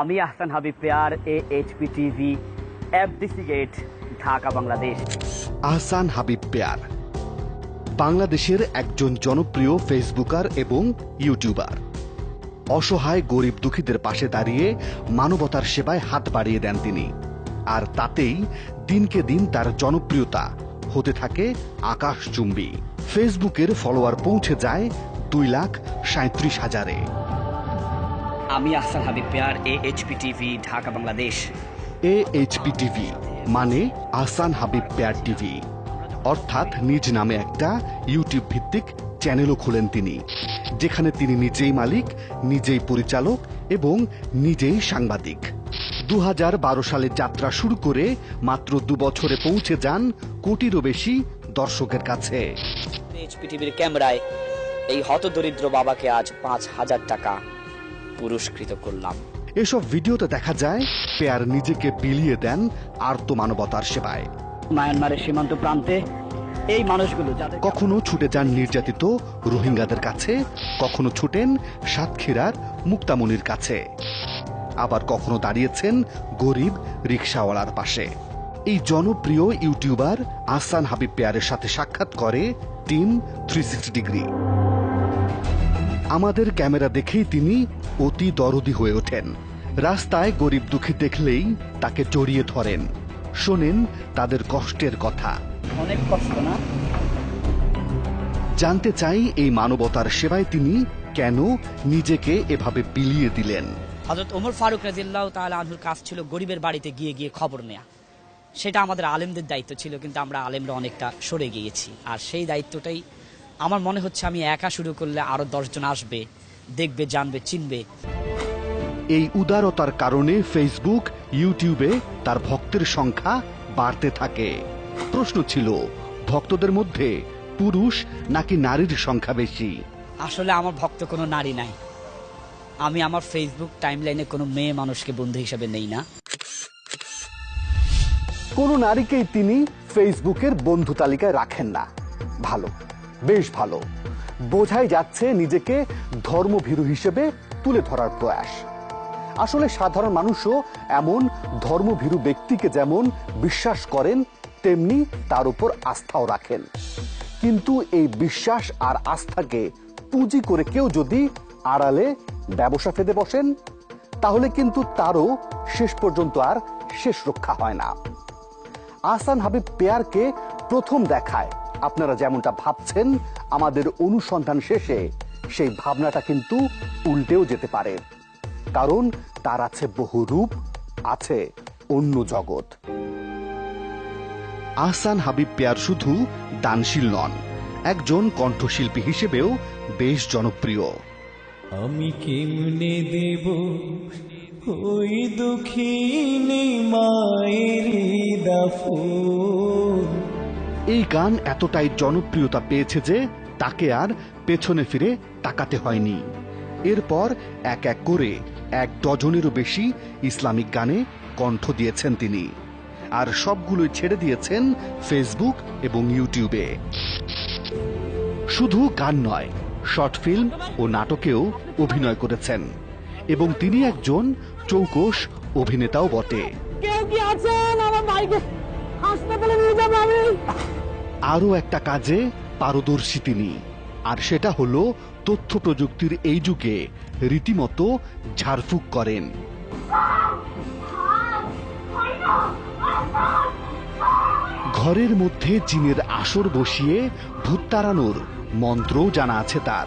আমি Ahsan Habib Peyar A HP TV FDC gate Dhaka, Bangladesh. Ahsan Habib Peyar, বাংলাদেশের একজন জনপ্রিয় Facebooker এবং ইউটিউবার। অসহায়, গরিব দুঃখীদের পাশে দাঁড়িয়ে মানবতার সেবায় হাত বাড়িয়ে দেন তিনি। আর তাতেই দিনকে দিন তার জনপ্রিয়তা হতে থাকে আকাশচুম্বী। ফেসবুকের ফলোয়ার পৌঁছে যায় দুই লাখ সাঁত্রিশ হাজারে। আমি Ahsan Habib Peyar A HP TV Dhaka Bangladesh. A HP TV মানে আহসান হাবিব পেয়ার টিভি অর্থাৎ নিজ নামে একটা ইউটিউব ভিত্তিক চ্যানেলও খোলেন তিনি যেখানে তিনি নিজেই মালিক নিজেই পরিচালক এবং নিজেই সাংবাদিক। দু হাজার বারো সালে যাত্রা শুরু করে মাত্র দু বছরে পৌঁছে যান কোটিরও বেশি দর্শকের কাছে। এইচপি টিভির ক্যামেরায় এই হতদরিদ্র বাবাকে আজ পাঁচ হাজার টাকা। পুরস্কৃত করলাম। এসব ভিডিওতে দেখা যায় পেয়ার নিজেকে বিলিয়ে দেন আর্ত মানবতার সেবায়। মায়ানমারের সীমান্ত প্রান্তে এই মানুষগুলো কখনো ছুটে যান নির্যাতিত রোহিঙ্গাদের কাছে কখনো ছুটেন সাতক্ষীরার মুক্তামণির কাছে। আবার কখনো দাঁড়িয়েছেন গরিব রিক্সাওয়ালার পাশে। এই জনপ্রিয় ইউটিউবার আহসান হাবিব পেয়ারের সাথে সাক্ষাৎ করে টিম থ্রি ডিগ্রি। আমাদের ক্যামেরা দেখেই তিনি অতি দরদি হয়ে ওঠেন। রাস্তায় গরিব দুঃখী দেখলেই তাকে জড়িয়ে ধরেন। শোনেন তাদের কষ্টের কথা। অনেক কষ্ট না? জানতে চাই এই মানবতার সেবায় তিনি কেন নিজেকে এভাবে বিলিয়ে দিলেন। হজরত ওমর ফারুক রাজিল্লাহ তাহলে আনহুর কাজ ছিল গরিবের বাড়িতে গিয়ে গিয়ে খবর নেয়া। সেটা আমাদের আলেমদের দায়িত্ব ছিল কিন্তু আমরা আলেমরা অনেকটা সরে গিয়েছি। আর সেই দায়িত্বটাই আমার মনে হচ্ছে আমি একা শুরু করলে আরও দশজন আসবে দেখবে জানবে চিনবে। এই উদারতার কারণে ফেসবুক ইউটিউবে তার ভক্তের সংখ্যা বাড়তে থাকে। প্রশ্ন ছিল ভক্তদের মধ্যে পুরুষ নাকি নারীর সংখ্যা বেশি? আসলে আমার ভক্ত কোনো নারী নাই। আমি আমার ফেসবুক টাইমলাইনে কোনো মেয়ে মানুষকে বন্ধু হিসেবে নেই না। কোনো নারীকেই তিনি ফেসবুকের বন্ধু তালিকায় রাখেন না। ভালো। বেশ ভালো। বোঝাই যাচ্ছে নিজেকে ধর্মভীরু হিসেবে তুলে ধরার প্রয়াস। আসলে সাধারণ মানুষও এমন ধর্মভীরু ব্যক্তিকে যেমন বিশ্বাস করেন, তেমনি তার উপর আস্থাও রাখেন। কিন্তু এই বিশ্বাস আর আস্থাকে পুঁজি করে কেউ যদি আড়ালে ব্যবসা ফেদে বসেন, তাহলে কিন্তু তারও শেষ পর্যন্ত আর শেষ রক্ষা হয় না। আহসান হাবিব পেয়ারকে প্রথম দেখায়। আপনারা যেমনটা ভাবছেন, আমাদের অনুসন্ধান শেষে সেই ভাবনাটা কিন্তু উল্টেও যেতে পারে। কারণ তার আছে বহু রূপ আছে অন্য জগৎ। আহসান হাবিব পেয়ার শুধু দানশীল নন, একজন কণ্ঠশিল্পী হিসেবেও বেশ জনপ্রিয়। আমি কেমনে দেব ওই দুঃখিনী মায়ের দাফন? এই গান এতটাই জনপ্রিয়তা পেয়েছে যে তাকে আর পেছনে ফিরে তাকাতে হয়নি। এরপর এক এক করে এক ডজনেরও বেশি ইসলামিক গানে কণ্ঠ দিয়েছেন তিনি। আর সবগুলোই ছেড়ে দিয়েছেন ফেসবুক এবং ইউটিউবে শুধু গান নয়, শর্ট ফিল্ম ও নাটকেও অভিনয় করেছেন এবং তিনি একজন চৌকস অভিনেতাও বটে। কেউ কি আছেন? আমার হাসপাতালে নিয়ে যাব আমি। আরও একটা কাজে পারদর্শী তিনি। আর সেটা হলো তথ্য প্রযুক্তির এই যুগে রীতিমতো ঝাড়ফুঁক করেন। ঘরের মধ্যে জিনের আসর বসিয়ে ভূত তাড়ানোর মন্ত্রও জানা আছে তার।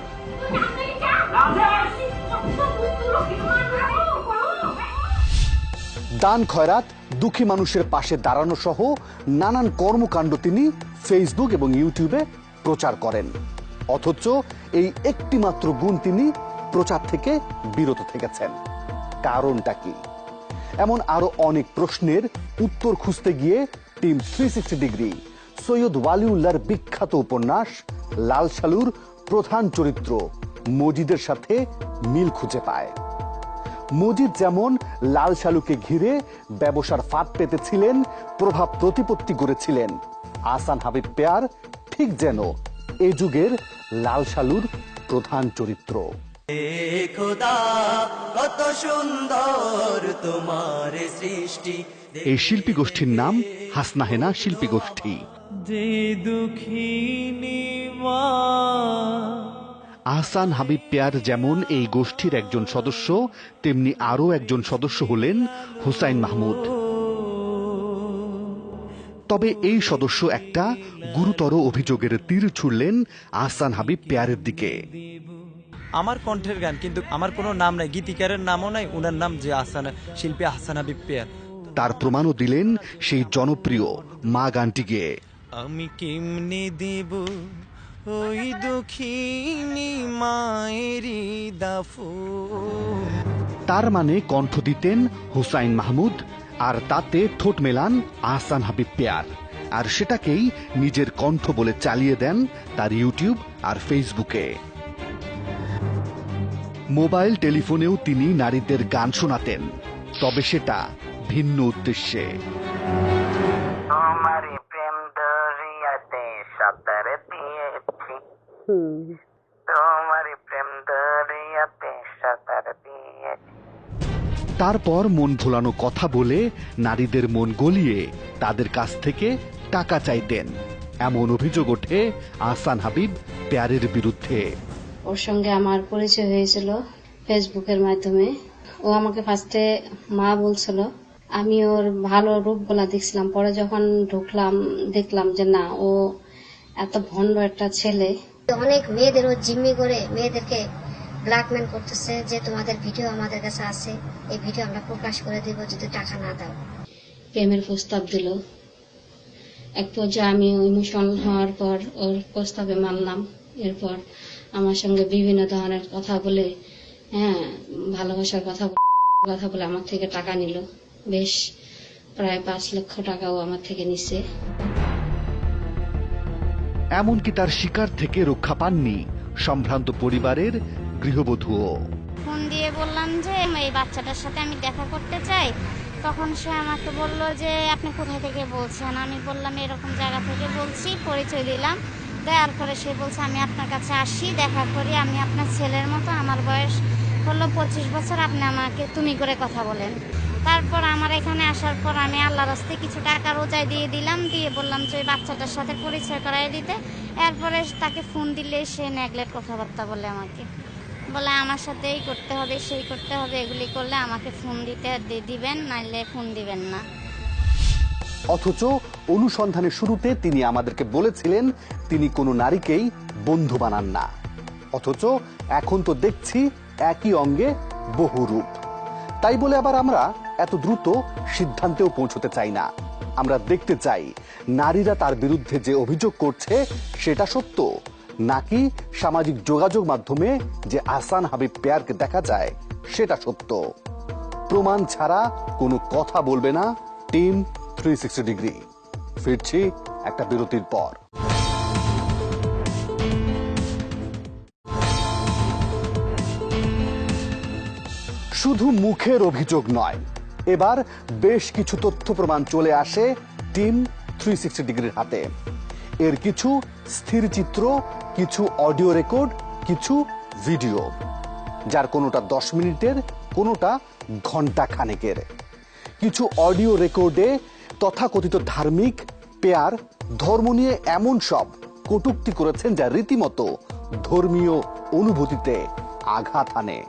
দান খয়রাত, দুঃখী মানুষের পাশে দাঁড়ানো সহ নানান কর্মকাণ্ড তিনি ফেসবুক এবং ইউটিউবে প্রচার করেন। অথচ এই একটি মাত্র গুণ তিনি প্রচার থেকে বিরত থেকেছেন। কারণটা কি? এমন আরও অনেক প্রশ্নের উত্তর খুঁজতে গিয়ে টিম থ্রি ডিগ্রি, সৈয়দ ওয়ালিউল্লাহর বিখ্যাত উপন্যাস লাল সালুর প্রধান চরিত্র মজিদের সাথে মিল খুঁজে পায়। মজিদ যেমন লাল শালুকে ঘিরে ব্যবসার ফাঁদ পেতেছিলেন, প্রভাব প্রতিপত্তি গড়েছিলেন আসান হাবিব পেয়ার ঠিক যেন এ যুগের লাল শালুর প্রধান চরিত্র। কত সুন্দর তোমার সৃষ্টি। এই শিল্পী গোষ্ঠীর নাম হাসনাহেনা শিল্পী গোষ্ঠী যে দুঃখিনী মা। আহসান হাবিব পেয়ার যেমন এই গোষ্ঠীর একজন সদস্য তেমনি আরও একজন সদস্য হলেন হুসাইন মাহমুদ। তবে এই সদস্য একটা গুরুতর অভিযোগের তীর ছুড়লেন আহসান হাবিব পেয়ারের দিকে। আমার কণ্ঠের গান কিন্তু আমার কোনো নাম নাই গীতিকারের নামও নাই ওনার নাম যে আহসান শিল্পী আহসান হাবিব পেয়ার। তার প্রমাণও দিলেন সেই জনপ্রিয় মা গানটি গেয়ে। আমি কেমনে দেব ওই দুঃখিনী মায়েরি দাফু তার মানে কণ্ঠ দিতেন হুসাইন মাহমুদ আর তাতে ঠোঁট মেলান আহসান হাবিব পেয়ার। আর সেটাকেই নিজের কণ্ঠ বলে চালিয়ে দেন তার ইউটিউব আর ফেসবুকে। মোবাইল টেলিফোনেও তিনি নারীদের গান শোনাতেন তবে সেটা ভিন্ন উদ্দেশ্যে। তোমারই প্রেম দরিয়াতে সাঁতার তারপর মন ভোলানো কথা বলে নারীদের মন গলিয়ে তাদের কাছ থেকে টাকা চাইতেন। এমন অভিযোগ ওঠে আহসান হাবিব পেয়ারের বিরুদ্ধে। ওর সঙ্গে আমার পরিচয় হয়েছিল ফেসবুকের মাধ্যমে। ও আমাকে ফার্স্টে মা বলছিল আমি ওর ভালো রূপগুলা দেখছিলাম। পরে যখন ঢুকলাম দেখলাম যে না ও এত ভণ্ড একটা ছেলে। অনেক মেয়েদেরও জিম্মি করে মেয়েদেরকে ব্ল্যাকমেল করতেছে যে তোমাদের ভিডিও আমাদের কাছে আছে এই ভিডিও আমরা প্রকাশ করে দিব যদি টাকা না দাও। প্রেমের প্রস্তাব দিল। এক পর্যায়ে আমি ইমোশন হওয়ার পর ওর প্রস্তাবে মানলাম। এরপর আমার সঙ্গে বিভিন্ন ধরনের কথা বলে হ্যাঁ ভালোবাসার কথা কথা বলে আমার থেকে টাকা নিল। বেশ প্রায় পাঁচ লক্ষ টাকাও আমার থেকে নিছে। এমনকি তার শিকার থেকে রক্ষা পাননি। সম্ভ্রান্ত পরিবারের গৃহবধূও। ফোন দিয়ে বললাম যে, এই বাচ্চাটার সাথে আমি দেখা করতে চাই। তখন সে আমাকে বলল যে, আপনি কোথায় থেকে বলছেন? আমি বললাম, এরকম জায়গা থেকে বলছি, পরিচয় দিলাম। দেওয়ার পরে সে বলছে, আমি আপনার কাছে আসি, দেখা করি। আমি আপনার ছেলের মতো, আমার বয়স হলো পঁচিশ বছর, আপনি আমাকে তুমি করে কথা বলেন। তারপর আমার এখানে আসার পর আমি আল্লাহ রাস্তে কিছু টাকা রোজায় দিয়ে দিলাম, দিয়ে বললাম যে, ওই বাচ্চাটার সাথে পরিচয় করাই দিতে। এরপরে তাকে ফোন দিলে সে নেগলেক্ট কথাবার্তা বলে আমাকে। বলে আমার সাথেই করতে হবে, সেই করতে হবে, এগুলি করলে আমাকে ফোন দিতে দিবেন, নাইলে ফোন দিবেন না। অথচ অনুসন্ধানের শুরুতে তিনি আমাদেরকে বলেছিলেন, তিনি কোনো নারীকেই বন্ধু বানান না। অথচ এখন তো দেখছি একই অঙ্গে বহু রূপ। তাই বলে আবার আমরা এত দ্রুত সিদ্ধান্তেও পৌঁছতে চাই না। আমরা দেখতে চাই, নারীরা তার বিরুদ্ধে যে অভিযোগ করছে, সেটা সত্য। নাকি সামাজিক যোগাযোগ মাধ্যমে যে আসান হাবিব পেয়ারকে দেখা যায়, সেটা সত্য। প্রমাণ ছাড়া কোনো কথা বলবে না টিম থ্রি সিক্সটি ডিগ্রি। ফিরছি একটা বিরতির পর। শুধু মুখের অভিযোগ নয়, এবার বেশ কিছু তথ্য প্রমাণ চলে আসে টিম থ্রি সিক্সটি ডিগ্রির হাতে। এর কিছু স্থির চিত্র কিছু অডিও রেকর্ড, কিছু ভিডিও। যার কোনোটা দশ মিনিটের, কোনোটা ঘণ্টা খানেকের। কিছু অডিও রেকর্ডে তথাকথিত ধার্মিক, পেয়ার, ধর্ম নিয়ে এমন সব কটুক্তি করেছেন যা রীতিমতো ধর্মীয় অনুভূতিতে আঘাত আনে।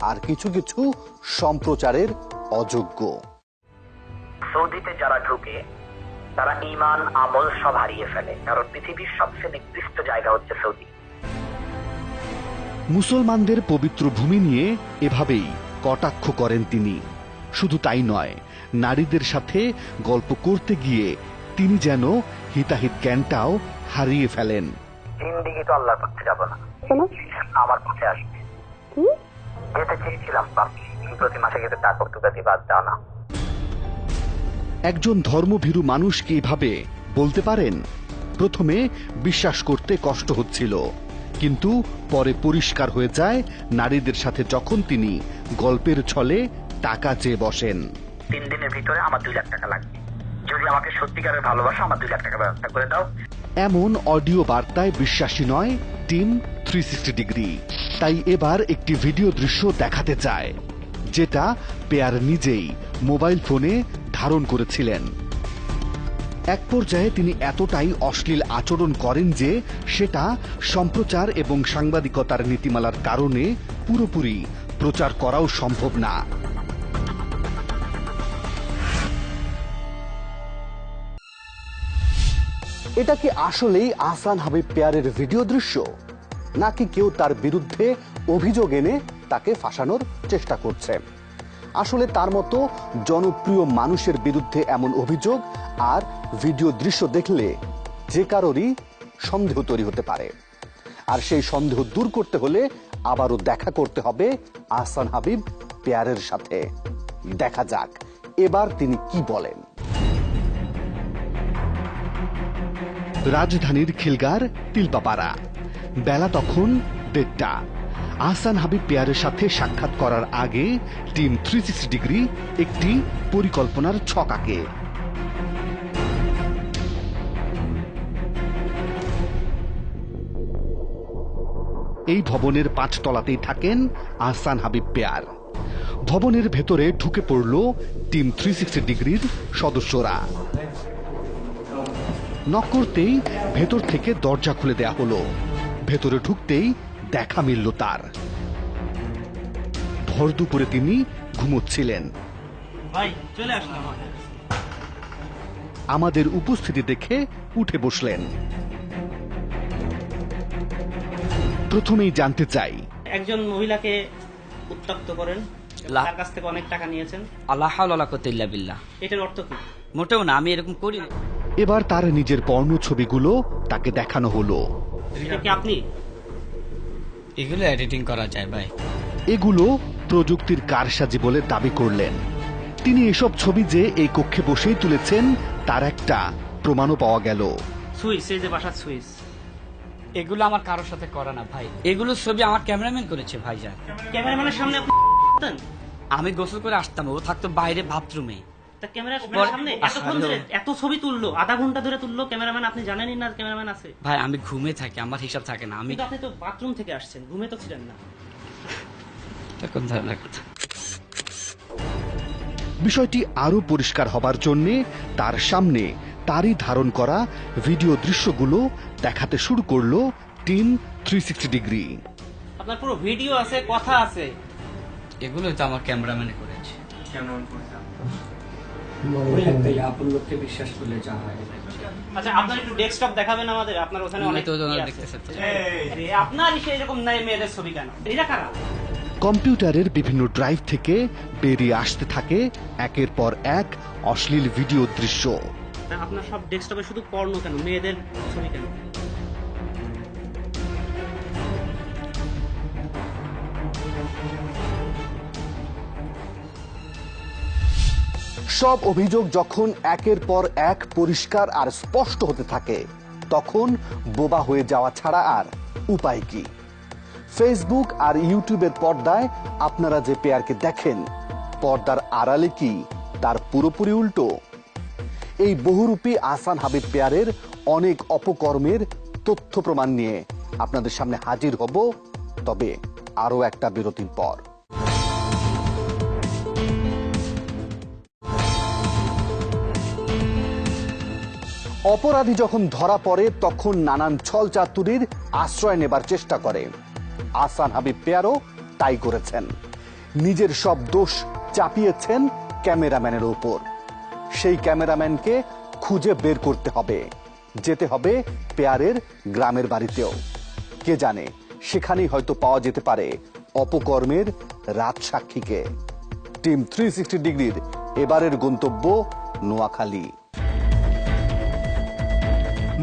আর কিছু কিছু সম্প্রচারের অযোগ্য। সৌদিতে যারা ঢুকে তারা ইমান আমল সব হারিয়ে ফেলে। কারণ পৃথিবীর সবচেয়ে নিকৃষ্ট জায়গা হচ্ছে সৌদি। মুসলমানদের পবিত্র ভূমি নিয়ে এভাবেই কটাক্ষ করেন তিনি। শুধু তাই নয় নারীদের সাথে গল্প করতে গিয়ে তিনি যেন হিতাহিত জ্ঞানটাও হারিয়ে ফেলেন। জিন্দিগি তো আল্লাহর পথে যাব না। আমার পথে আসবে। যেতে চেয়েছিলাম প্রতি মাসে গেতে তা কর্তুকাতি বাদ দাও না। একজন ধর্মভীরু মানুষকে এভাবে বলতে পারেন? প্রথমে বিশ্বাস করতে কষ্ট হচ্ছিল কিন্তু পরে পরিষ্কার হয়ে যায় নারীদের সাথে যখন তিনি গল্পের ছলে টাকা চেয়ে বসেন। তিন দিনের ভিতরে আমার দুই লাখ টাকা লাগবে। যদি আমাকে সত্যিকারের ভালোবাসা আমার দুই লাখ টাকা ব্যবস্থা করে দাও। এমন অডিও বার্তায় বিশ্বাসী নয় টিম থ্রি সিক্সটি ডিগ্রি তাই এবার একটি ভিডিও দৃশ্য দেখাতে চায়। যেটা পেয়ার নিজেই মোবাইল ফোনে ধারণ করেছিলেন। এক পর্যায়ে তিনি এতটাই অশ্লীল আচরণ করেন যে সেটা সম্প্রচার এবং সাংবাদিকতার নীতিমালার কারণে পুরোপুরি প্রচার করাও সম্ভব না। এটা কি আসলেই আহসান হাবিব পেয়ারের ভিডিও দৃশ্য? নাকি কেউ তার বিরুদ্ধে অভিযোগ এনে তাকে ফাঁসানোর চেষ্টা করছে। আসলে তার মতো জনপ্রিয় মানুষের বিরুদ্ধে এমন অভিযোগ আর ভিডিও দৃশ্য দেখলে যে কারোরই সন্দেহ তৈরি হতে পারে। আর সেই সন্দেহ দূর করতে হলে আবারও দেখা করতে হবে আহসান হাবিব পেয়ারের সাথে। দেখা যাক এবার তিনি কি বলেন। রাজধানীর খিলগার তিলপাপাড়া। বেলা তখন দেড়টা। আহসান হাবিব পেয়ারের সাথে সাক্ষাৎ করার আগে টিম থ্রি ডিগ্রি একটি পরিকল্পনার ছক আঁকে এই ভবনের পাঁচতলাতেই থাকেন আহসান হাবিব পেয়ার। ভবনের ভেতরে ঢুকে পড়ল টিম থ্রি ডিগ্রির সদস্যরা। নক করতেই ভেতর থেকে দরজা খুলে দেয়া হলো। ভেতরে ঢুকতেই দেখা মিলল তার। ভর দুপুরে তিনি ঘুমোচ্ছিলেন। ভাই আমাদের উপস্থিতি দেখে উঠে বসলেন। প্রথমেই জানতে চাই। একজন মহিলাকে উত্তপ্ত করেন। তার কাছ থেকে অনেক টাকা নিয়েছেন। আল্লাহ বিল্লাহ। এটার অর্থ কি? মোটেও না আমি এরকম করি এবার তার নিজের পর্ণ ছবিগুলো তাকে দেখানো হলো। এটা কি আপনি? এগুলো এডিটিং করা যায় ভাই। এগুলো প্রযুক্তির কারসাজি বলে দাবি করলেন। তিনি এসব ছবি যে এই কক্ষে বসেই তুলেছেন তার একটা প্রমাণও পাওয়া গেল। সুইচ এই যে বাসা সুইচ এগুলো আমার কারোর সাথে করা না ভাই। এগুলো ছবি আমার ক্যামেরাম্যান করেছে ভাইজান। ক্যামেরাম্যানের সামনে আপনি আমি গোসল করে আসতাম ও থাকতো বাইরে বাথরুমে তা ক্যামেরার সামনে এতক্ষণ ধরে এত ছবি তুললো আধা ঘণ্টা ধরে তুললো ক্যামেরাম্যান আপনি জানেনই না ক্যামেরাম্যান আছে। ভাই আমি ঘুমে থাকি আমার হিসাব থাকে না আমি আপনি তো বাথরুম থেকে আসছেন ঘুমে তো ছিলেন না। কোন ধরনের কথা বিষয়টি আরও পরিষ্কার হবার জন্য তার সামনে তারই ধারণ করা ভিডিও দৃশ্যগুলো দেখাতে শুরু করল টিম থ্রি সিক্সটি ডিগ্রি আপনার পুরো ভিডিও আছে কথা আছে। এগুলো তো আমার ক্যামেরাম্যানে করেছে। আপন লোককে বিশ্বাস করলে যা হয়। আচ্ছা আপনার একটু ডেস্কটপ দেখাবেন আমাদের? আপনার ওখানে অনেক তো ইয়ে আছে। দেখতেছে তো। এই, আপনার সেই রকম নাই মেয়েদের ছবি কেন? এরা কারা? কম্পিউটারের বিভিন্ন ড্রাইভ থেকে বেরিয়ে আসতে থাকে একের পর এক অশ্লীল ভিডিও দৃশ্য। আপনার সব ডেস্কটপে শুধু পর্ণ কেন? মেয়েদের ছবি কেন? সব অভিযোগ যখন একের পর এক পরিষ্কার আর স্পষ্ট হতে থাকে, তখন বোবা হয়ে যাওয়া ছাড়া আর উপায় কি? ফেসবুক আর ইউটিউবের পর্দায় আপনারা যে পেয়ারকে দেখেন, পর্দার আড়ালে কি তার পুরোপুরি উল্টো? এই বহুরূপী আসান হাবিব পেয়ারের অনেক অপকর্মের তথ্য প্রমাণ নিয়ে আপনাদের সামনে হাজির হব, তবে আরও একটা বিরতির পর। অপরাধী যখন ধরা পড়ে, তখন নানান ছল চাতুরির আশ্রয় নেবার চেষ্টা করে। আসান হাবিব পেয়ারও তাই করেছেন। নিজের সব দোষ চাপিয়েছেন ক্যামেরাম্যানের উপর সেই ক্যামেরাম্যানকে খুঁজে বের করতে হবে। যেতে হবে পেয়ারের গ্রামের বাড়িতেও। কে জানে, সেখানেই হয়তো পাওয়া যেতে পারে অপকর্মের রাত সাক্ষীকে টিম থ্রি সিক্সটি ডিগ্রির এবারের গন্তব্য নোয়াখালী।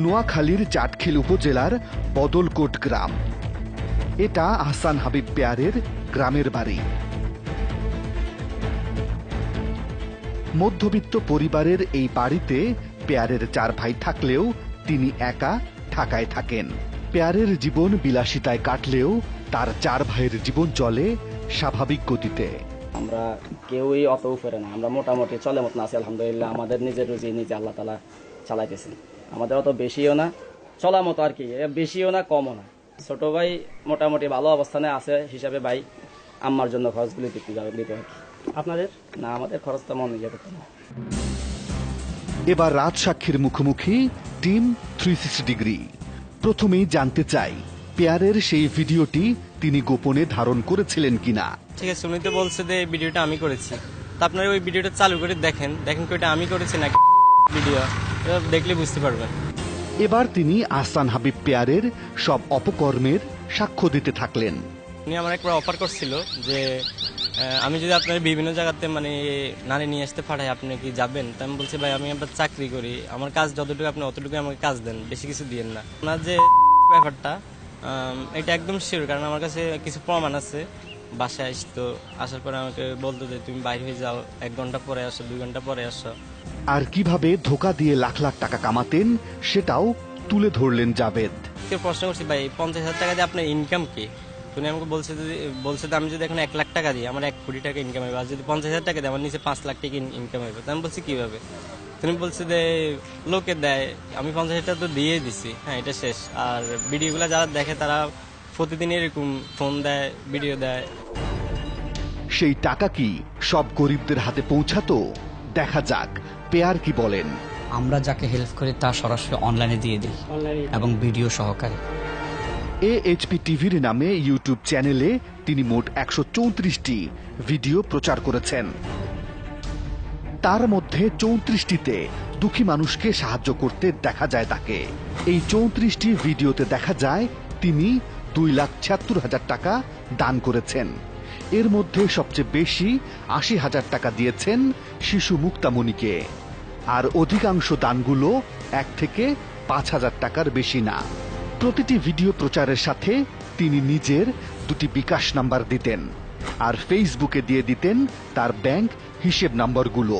নোয়াখালীর চাটখিল উপজেলার বদলকোট গ্রাম। এটা আহসান হাবিব পেয়ারের গ্রামের বাড়ি। মধ্যবিত্ত পরিবারের এই বাড়িতে পেয়ারের চার ভাই থাকলেও তিনি একা ঢাকায় থাকেন। পেয়ারের জীবন বিলাসিতায় কাটলেও তার চার ভাইয়ের জীবন চলে স্বাভাবিক গতিতে। আমরা কেউই অত উপরে না, আমরা মোটামুটি চলে মতন আছি, আলহামদুলিল্লাহ। আমাদের নিজের রুজি নিজে আল্লাহ তালা চালাইতেছি আমাদের অত বেশিও না চলা মতো আর কি। বেশিও না কমও না। ছোট ভাই মোটামুটি ভালো অবস্থানে আছে হিসাবে ভাই আম্মার জন্য খরচগুলি দিতে যাবে দিতে আর কি। আপনাদের? না আমাদের খরচ তেমন ইয়ে করতে না। এবার রাজ সাক্ষীর মুখোমুখি টিম থ্রি সিক্সটি ডিগ্রি প্রথমেই জানতে চাই পেয়ারের সেই ভিডিওটি তিনি গোপনে ধারণ করেছিলেন কিনা? ঠিক আছে উনি তো বলছে যে ভিডিওটা আমি করেছি। তা আপনারা ওই ভিডিওটা চালু করে দেখেন। দেখেন কি ওটা আমি করেছি নাকি ভিডিও? দেখলে বুঝতে পারবেন এবার তিনি আহসান হাবিব পেয়ারের সব অপকর্মের সাক্ষ্য দিতে থাকলেন। উনি আমার একবার অফার করছিল যে আমি যদি আপনার বিভিন্ন জায়গাতে মানে নারী নিয়ে আসতে পাঠাই আপনি কি যাবেন? তা আমি বলছি ভাই আমি একবার চাকরি করি। আমার কাজ যতটুকু আপনি অতটুকু আমাকে কাজ দেন বেশি কিছু দিয়েন না। ওনার যে ব্যাপারটা এটা একদম শিওর কারণ আমার কাছে কিছু প্রমাণ আছে। বাসায় আসতো আসার পরে আমাকে বলতো যে তুমি বাইরে হয়ে যাও এক ঘণ্টা পরে আসো দুই ঘণ্টা পরে আসো। আর কীভাবে ধোকা দিয়ে লাখ লাখ টাকা কামাতেন সেটাও তুলে ধরলেন কেউ প্রশ্ন করছি ভাই পঞ্চাশ হাজার টাকা দিয়ে আপনার ইনকাম কি? উনি আমাকে বলছে যদি বলছে যে আমি যদি এখন এক লাখ টাকা দিই আমার এক কোটি টাকা ইনকাম হবে আর যদি পঞ্চাশ হাজার টাকা দিই আমার নিচে পাঁচ লাখ টাকা ইনকাম হবে। আমি বলছি কীভাবে? তিনি বলছে যে লোকে দেয় আমি পঞ্চাশ হাজার টাকা তো দিয়ে দিছি হ্যাঁ এটা শেষ। আর ভিডিওগুলো যারা দেখে তারা প্রতিদিন এরকম ফোন দেয় ভিডিও দেয়। সেই টাকা কি সব গরিবদের হাতে পৌঁছাতো? দেখা যাক। পেয়ার কি বলেন? আমরা যাকে হেল্প করি তা সরাসরি অনলাইনে দিয়ে দিই এবং ভিডিও সহকারে। এএইচপি টিভির নামে ইউটিউব চ্যানেলে তিনি মোট একশো চৌত্রিশটি ভিডিও প্রচার করেছেন। তার মধ্যে চৌত্রিশটিতে দুঃখী মানুষকে সাহায্য করতে দেখা যায় তাকে। এই চৌত্রিশটি ভিডিওতে দেখা যায় তিনি দুই লাখ ছিয়াত্তর হাজার টাকা দান করেছেন। এর মধ্যে সবচেয়ে বেশি আশি হাজার টাকা দিয়েছেন শিশু মুক্তামণিকে। আর অধিকাংশ দানগুলো এক থেকে পাঁচ হাজার টাকার বেশি না। প্রতিটি ভিডিও প্রচারের সাথে তিনি নিজের দুটি বিকাশ নাম্বার দিতেন আর ফেসবুকে দিয়ে দিতেন তার ব্যাংক হিসেব নাম্বারগুলো।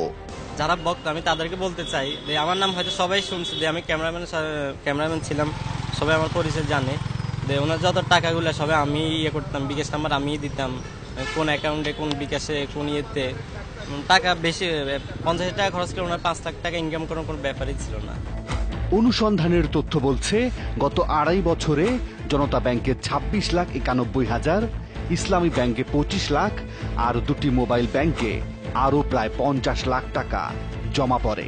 যারা বক্ত আমি তাদেরকে বলতে চাই যে আমার নাম হয়তো সবাই শুনছে, যে আমি ক্যামেরাম্যান ক্যামেরাম্যান ছিলাম, সবাই আমার পরিচয় জানে। যে ওনার যত টাকাগুলো, সবাই আমি ইয়ে করতাম, বিকাশ নাম্বার আমিই দিতাম। কোন অ্যাকাউন্টে, কোন বিকাশে, কোন ইয়েতে। টাকা বেশি পঞ্চাশ টাকা খরচ করে ওনার পাঁচ লাখ টাকা ইনকাম করার কোনো ব্যাপারই ছিল না। অনুসন্ধানের তথ্য বলছে, গত আড়াই বছরে জনতা ব্যাংকে ২৬ লাখ একানব্বই হাজার, ইসলামী ব্যাংকে পঁচিশ লাখ, আর দুটি মোবাইল ব্যাংকে আরও প্রায় পঞ্চাশ লাখ টাকা জমা পড়ে।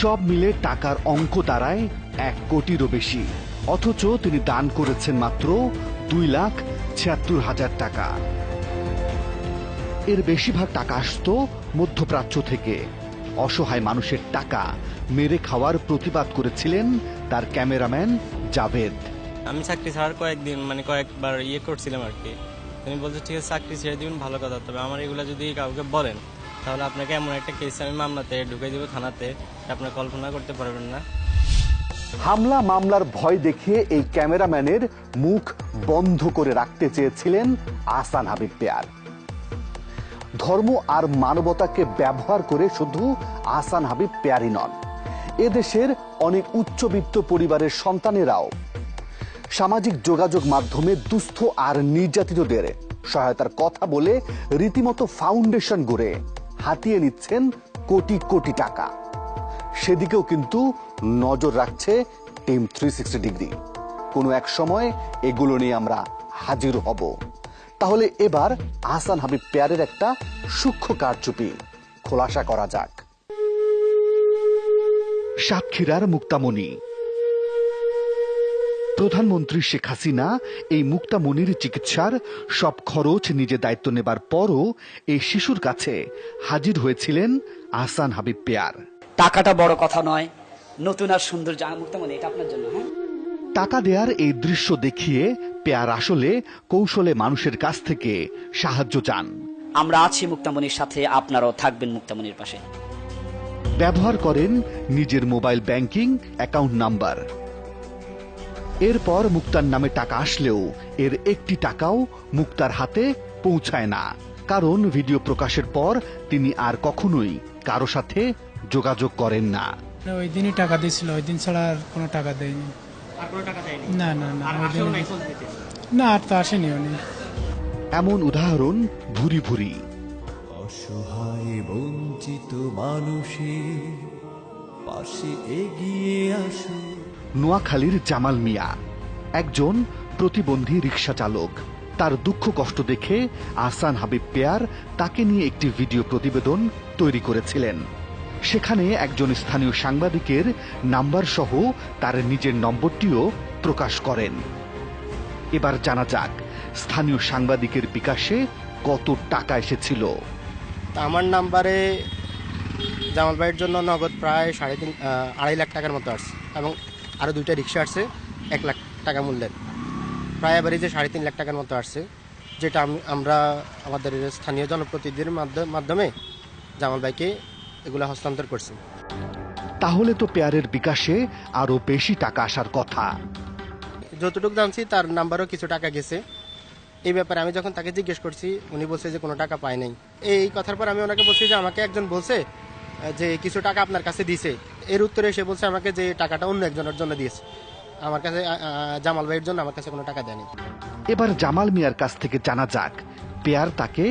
সব মিলে টাকার অঙ্ক দাঁড়ায় এক কোটিরও বেশি। অথচ তিনি দান করেছেন মাত্র দুই লাখ ছিয়াত্তর হাজার টাকা। এর বেশিরভাগ টাকা আসতো মধ্যপ্রাচ্য থেকে। অসহায় মানুষের টাকা মেরে খাওয়ার প্রতিবাদ করেছিলেন তার ক্যামেরাম্যান জাভেদ। আমি চাকরি ছাড়ার কয়েকদিন মানে কয়েকবার ইয়ে করছিলাম আর কি। তিনি বলছে ঠিক আছে চাকরি ছেড়ে দিবেন ভালো কথা। তবে আমার এগুলো যদি কাউকে বলেন তাহলে আপনাকে এমন একটা কেস আমি মামলাতে ঢুকে দিব থানাতে। আপনার কল্পনা করতে পারবেন না। হামলা মামলার ভয় দেখিয়ে এই ক্যামেরাম্যানের মুখ বন্ধ করে রাখতে চেয়েছিলেন আসান হাবিব পেয়ার। ধর্ম আর মানবতাকে ব্যবহার করে শুধু আসান হাবিব পেয়ারই নন। এদেশের অনেক উচ্চবিত্ত পরিবারের সন্তানেরাও সামাজিক যোগাযোগ মাধ্যমে দুস্থ আর নির্যাতিতদের সহায়তার কথা বলে রীতিমতো ফাউন্ডেশন গড়ে হাতিয়ে নিচ্ছেন কোটি কোটি টাকা। সেদিকেও কিন্তু নজর রাখছে টিম থ্রি ডিগ্রি। কোনো এক সময় এগুলো নিয়ে আমরা হাজির হব। তাহলে এবার আহসান হাবিব পেয়ারের একটা সূক্ষ্ম কারচুপি। খোলাসা করা যাক। সাতক্ষীরার মুক্তামণি। প্রধানমন্ত্রী শেখ হাসিনা এই মুক্তামণির চিকিৎসার সব খরচ নিজে দায়িত্ব নেবার পরও এই শিশুর কাছে হাজির হয়েছিলেন আহসান হাবিব পেয়ার। টাকাটা বড় কথা নয়। নতুন আর সুন্দর জামা মুক্তামণি, এটা আপনার জন্য হ্যাঁ? টাকা দেয়ার এই দৃশ্য দেখিয়ে পেয়ার আসলে কৌশলে মানুষের কাছ থেকে সাহায্য চান। আমরা আছি মুক্তামণির সাথে আপনারাও থাকবেন মুক্তামণির পাশে। ব্যবহার করেন নিজের মোবাইল ব্যাংকিং অ্যাকাউন্ট নাম্বার। এরপর মুক্তার নামে টাকা আসলেও এর একটি টাকাও মুক্তার হাতে পৌঁছায় না। কারণ ভিডিও প্রকাশের পর তিনি আর কখনোই কারও সাথে যোগাযোগ করেন না। ওই দিনই টাকা দিয়েছিল ওই দিন ছাড়া আর কোনো টাকা দেয়নি। আর কোনো টাকা দেয়নি? না না না আর ওই আসেও দিন- নাই খোঁজ দিতে না আর তো আসেনি উনি। এমন উদাহরণ ভুরি ভুরি। অসহায় বঞ্চিত মানুষের পাশে এগিয়ে আসো। নোয়াখালীর জামাল মিয়া একজন প্রতিবন্ধী রিক্সা চালক। তার দুঃখ কষ্ট দেখে আহসান হাবিব পেয়ার তাকে নিয়ে একটি ভিডিও প্রতিবেদন তৈরি করেছিলেন। সেখানে একজন স্থানীয় সাংবাদিকের নাম্বার সহ তার নিজের নম্বরটিও প্রকাশ করেন। এবার জানা যাক, স্থানীয় সাংবাদিকের বিকাশে কত টাকা এসেছিল। আমার নাম্বারে জামাল ভাইয়ের জন্য নগদ প্রায় সাড়ে তিন আড়াই লাখ টাকার মতো আসছে এবং আরও দুইটা রিক্সা আসছে, এক লাখ টাকা মূল্যের। প্রায় যে সাড়ে তিন লাখ টাকার মতো আসছে, যেটা আমরা আমাদের স্থানীয় জনপ্রতিনিধির মাধ্য- মাধ্যমে জামাল ভাইকে এগুলো হস্তান্তর করছি। তাহলে তো পেয়ারের বিকাশে আরও বেশি টাকা আসার কথা। যতটুকু জানছি তার নাম্বারও কিছু টাকা গেছে। এই ব্যাপারে আমি যখন তাকে জিজ্ঞেস করছি উনি বলছে যে কোনো টাকা পায় নাই। এই কথার পর আমি ওনাকে বলছি যে আমাকে একজন বলছে যে কিছু টাকা আপনার কাছে দিছে। এর উত্তরে সে বলছে আমাকে যে টাকাটা অন্য একজনের জন্য দিয়েছে। আমার কাছে জামাল ভাইয়ের জন্য আমার কাছে কোনো টাকা দেয়নি। এবার জামাল মিয়ার কাছ থেকে জানা যাক পেয়ার তাকে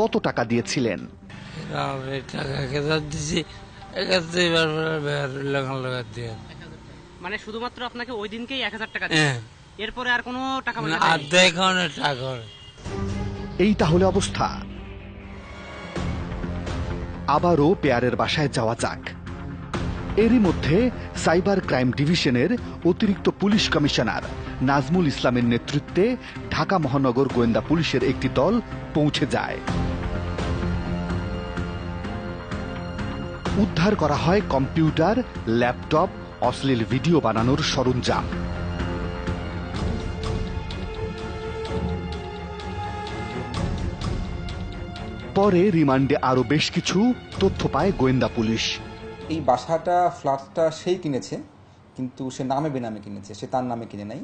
কত টাকা দিয়েছিলেন। আমি টাকা দিছি দিয়ে। মানে শুধুমাত্র আপনাকে ওই দিনকেই এক হাজার টাকা হ্যাঁ। এরপরে আর কোনো টাকা আর টাকা এই তাহলে অবস্থা। আবারও পেয়ারের বাসায় যাওয়া যাক। এরই মধ্যে সাইবার ক্রাইম ডিভিশনের অতিরিক্ত পুলিশ কমিশনার নাজমুল ইসলামের নেতৃত্বে ঢাকা মহানগর গোয়েন্দা পুলিশের একটি দল পৌঁছে যায়। উদ্ধার করা হয় কম্পিউটার, ল্যাপটপ, অশ্লীল ভিডিও বানানোর সরঞ্জাম। পরে রিমান্ডে আরও বেশ কিছু তথ্য পায় গোয়েন্দা পুলিশ। এই বাসাটা, ফ্ল্যাটটা সেই কিনেছে, কিন্তু সে নামে বেনামে কিনেছে, সে তার নামে কিনে নাই।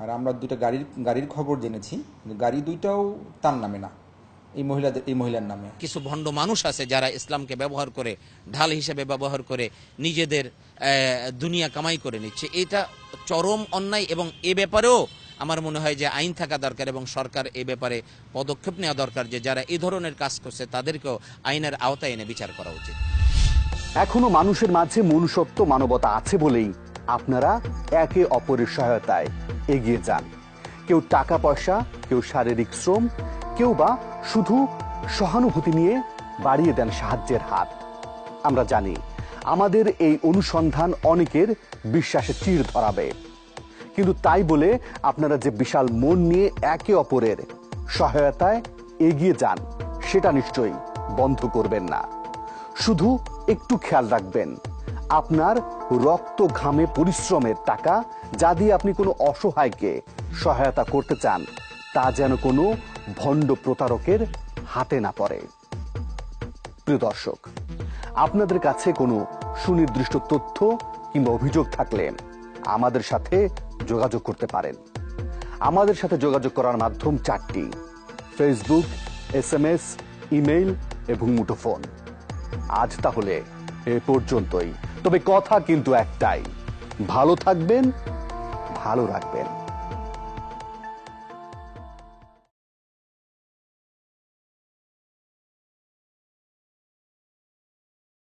আর আমরা দুটো গাড়ির গাড়ির খবর জেনেছি গাড়ি দুইটাও তার নামে না। এই মহিলাদের এই মহিলার নামে। কিছু ভণ্ড মানুষ আছে যারা ইসলামকে ব্যবহার করে ঢাল হিসেবে ব্যবহার করে নিজেদের দুনিয়া কামাই করে নিচ্ছে। এটা চরম অন্যায় এবং এ ব্যাপারেও আমার মনে হয় যে আইন থাকা দরকার এবং সরকার এ ব্যাপারে পদক্ষেপ নেওয়া দরকার যে যারা এই ধরনের কাজ করছে তাদেরকেও আইনের আওতায় এনে বিচার করা উচিত। এখনও মানুষের মাঝে মনুষ্যত্ব মানবতা আছে বলেই আপনারা একে অপরের সহায়তায় এগিয়ে যান। কেউ টাকা পয়সা কেউ শারীরিক শ্রম কেউ বা শুধু সহানুভূতি নিয়ে বাড়িয়ে দেন সাহায্যের হাত। আমরা জানি, আমাদের এই অনুসন্ধান অনেকের বিশ্বাসে চির ধরাবে। কিন্তু তাই বলে আপনারা যে বিশাল মন নিয়ে একে অপরের সহায়তায় এগিয়ে যান, সেটা নিশ্চয়ই বন্ধ করবেন না। শুধু একটু খেয়াল রাখবেন, আপনার রক্ত ঘামে পরিশ্রমের টাকা, যা দিয়ে আপনি কোনো অসহায়কে সহায়তা করতে চান, তা যেন কোনো ভণ্ড প্রতারকের হাতে না পড়ে। প্রিয় দর্শক, আপনাদের কাছে কোনো সুনির্দিষ্ট তথ্য কিংবা অভিযোগ থাকলে আমাদের সাথে যোগাযোগ করতে পারেন। আমাদের সাথে যোগাযোগ করার মাধ্যম চারটি Facebook S M S email এবং মুঠোফোন। আজ তাহলে এ পর্যন্তই। তবে কথা কিন্তু একটাই, ভালো থাকবেন, ভালো রাখবেন।